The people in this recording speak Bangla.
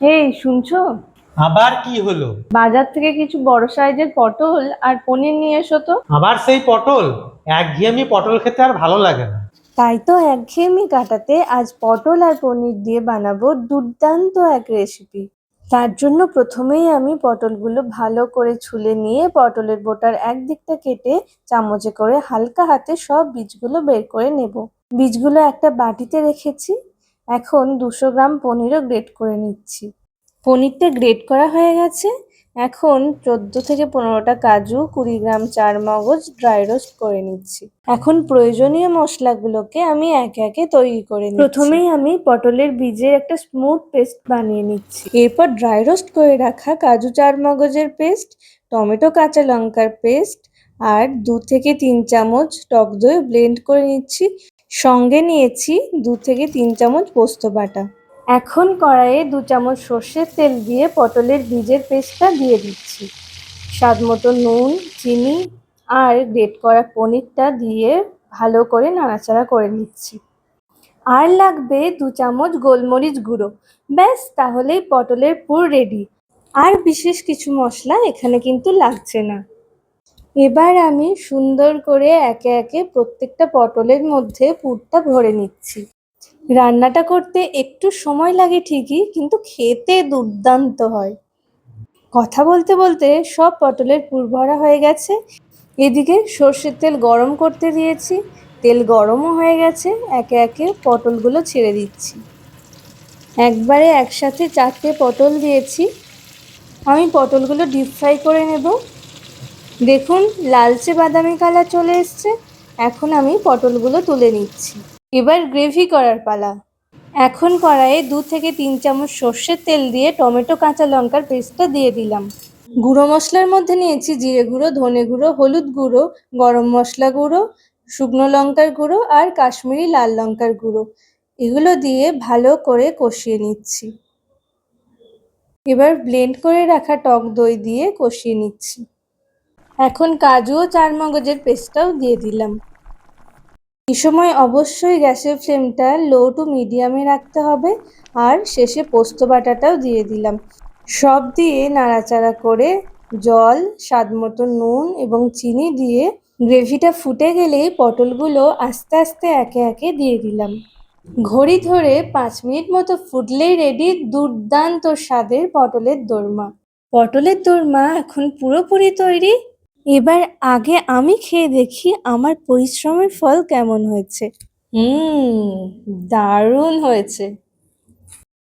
এই শুনছো? আবার কি হলো? বাজার থেকে কিছু বড় সাইজের পটল আর পনির নিয়ে এসো তো। আবার সেই পটল? একঘেয়েমি পটল খেতে আর ভালো লাগে না। তাই তো একঘেয়েমি কাটাতে আজ পটল আর পনির দিয়ে বানাবো দুর্দান্ত এক রেসিপি তার জন্য প্রথমেই আমি পটলগুলো ভালো করে ছুলে নিয়ে পটলের বোটার একদিকটা কেটে চামচে করে হালকা হাতে সব বীজগুলো বের করে নেব। বীজগুলো একটা বাটিতে রেখেছি। এখন দুশো গ্রাম পনিরও গ্রেট করে নিচ্ছি। পনিরটা গ্রেট করা হয়ে গেছে। এখন চোদ্দ থেকে পনেরোটা কাজু, কুড়ি গ্রাম চার মগজ ড্রাই রোস্ট করে নিচ্ছি। এখন প্রয়োজনীয় মশলাগুলোকে আমি একে একে তৈরি করে নিচ্ছি। প্রথমেই আমি পটলের বীজের একটা স্মুথ পেস্ট বানিয়ে নিচ্ছি। এরপর ড্রাই রোস্ট করে রাখা কাজু চার মগজের পেস্ট টমেটো কাঁচা লঙ্কার পেস্ট আর দু থেকে তিন চামচ টক দই ব্লেন্ড করে নিচ্ছি। সঙ্গে নিয়েছি দু থেকে তিন চামচ পোস্ত বাটা। এখন কড়াইয়ে দু চামচ সর্ষের তেল দিয়ে পটলের বীজের পেস্টটা দিয়ে দিচ্ছি। স্বাদ মতো নুন, চিনি আর গ্রেট করা পনিরটা দিয়ে ভালো করে নাড়াচাড়া করে নিচ্ছি। আর লাগবে দু চামচ গোলমরিচ গুঁড়ো। ব্যাস, তাহলেই পটলের পুর রেডি আর বিশেষ কিছু মশলা এখানে কিন্তু লাগছে না। এবার আমি সুন্দর করে একে একে প্রত্যেকটা পটলের মধ্যে পুরটা ভরে নিচ্ছি। রান্নাটা করতে একটু সময় লাগে ঠিকই, কিন্তু খেতে দুর্দান্ত হয়। কথা বলতে বলতে সব পটলের পুর ভরা হয়ে গেছে। এদিকে সর্ষের তেল গরম করতে দিয়েছি, তেল গরমও হয়ে গেছে, একে একে পটলগুলো ছেড়ে দিচ্ছি। একবারে একসাথে চারটে পটল দিয়েছি। আমি পটলগুলো ডিপ ফ্রাই করে নেব। দেখুন, লালচে বাদামি কালার চলে এসছে। এখন আমি পটলগুলো তুলে নিচ্ছি। এবার গ্রেভি করার পালা। এখন কড়াইয়ে দু থেকে তিন চামচ সর্ষের তেল দিয়ে টমেটো, কাঁচা লঙ্কার পেস্টটা দিয়ে দিলাম। গুঁড়ো মশলার মধ্যে নিয়েছি জিরে গুঁড়ো, ধনে গুঁড়ো, হলুদ গুঁড়ো, গরম মশলা গুঁড়ো, শুকনো লঙ্কার গুঁড়ো আর কাশ্মীরি লাল লঙ্কার গুঁড়ো। এগুলো দিয়ে ভালো করে কষিয়ে নিচ্ছি। এবার ব্লেন্ড করে রাখা টক দই দিয়ে কষিয়ে নিচ্ছি। এখন কাজু ও চার মগজের পেস্টটাও দিয়ে দিলাম। এই সময় অবশ্যই গ্যাসের ফ্লেমটা লো টু মিডিয়ামে রাখতে হবে আর শেষে পোস্ত বাটাটাও দিয়ে দিলাম। সব দিয়ে নাড়াচাড়া করে জল, স্বাদ মতো নুন এবং চিনি দিয়ে গ্রেভিটা ফুটে গেলেই পটলগুলো আস্তে আস্তে একে একে দিয়ে দিলাম। ঘড়ি ধরে পাঁচ মিনিট মতো ফুটলেই রেডি দুর্দান্ত স্বাদের পটলের দোরমা। পটলের দোরমা এখন পুরোপুরি তৈরি এবার আগে আমি খেয়ে দেখি আমার পরিশ্রমের ফল কেমন হয়েছে। হুম দারুণ হয়েছে।